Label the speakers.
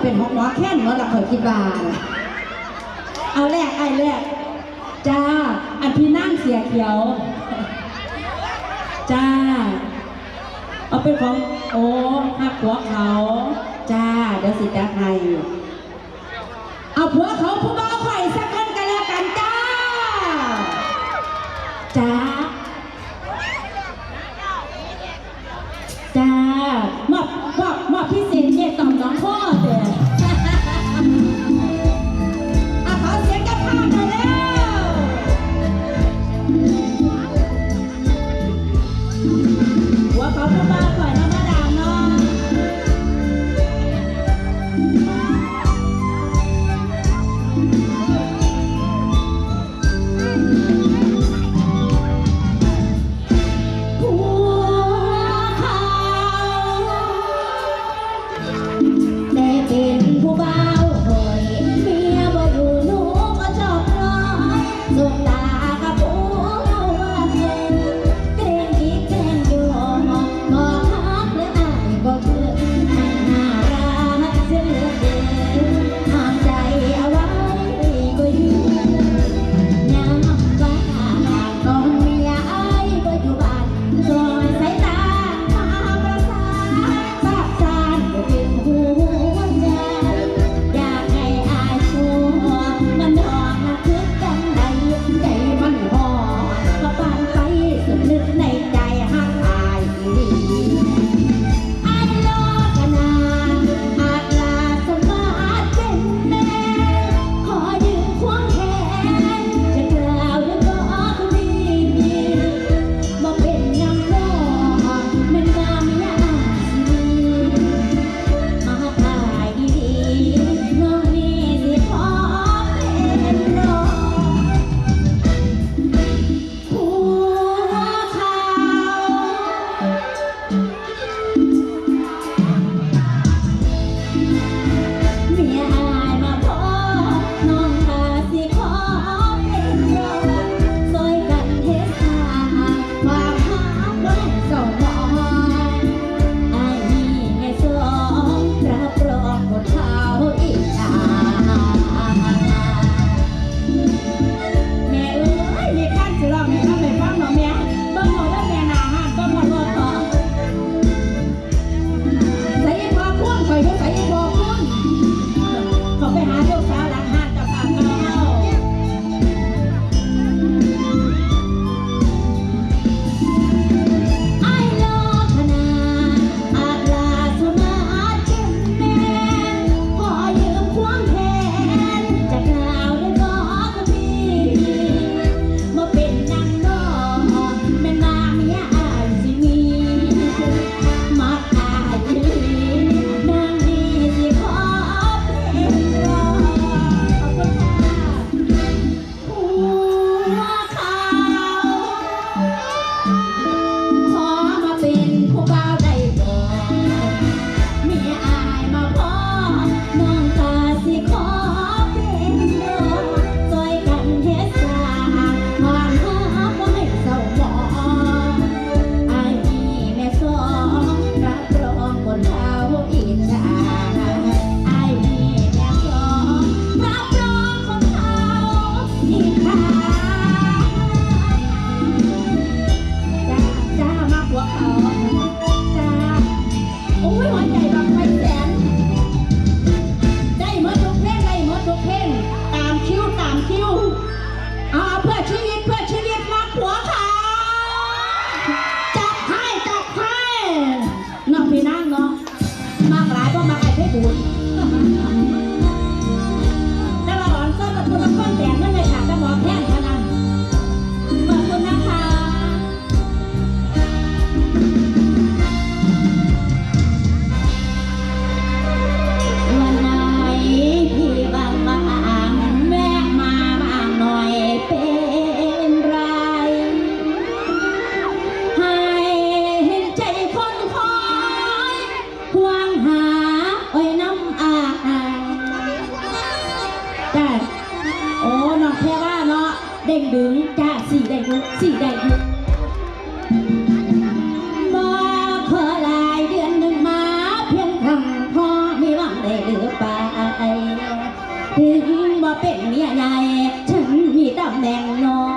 Speaker 1: เป็นของหมอแค่นเมื่อละคอยคิดบานเอาแรกไอ้แรกจ้า อันที่นั่งเสียเขียว จ้า เอาเป็นของโอ้หักหัวเขา จ้า เดี๋ยวสิจ้าไทยเอาหัวเขาผู้บ่าวไข่สักคนกันแล้วกันจ้า จ้า เดงดึงจ้าสีแดงสีแดงมาบ่ขอลายเดือนหนึ่งมาเพียงครั้งพอไม่ว่างได้หรือไปถึงบ่เป็นเมียใหญ่ฉันมีตำแหน่งน้อย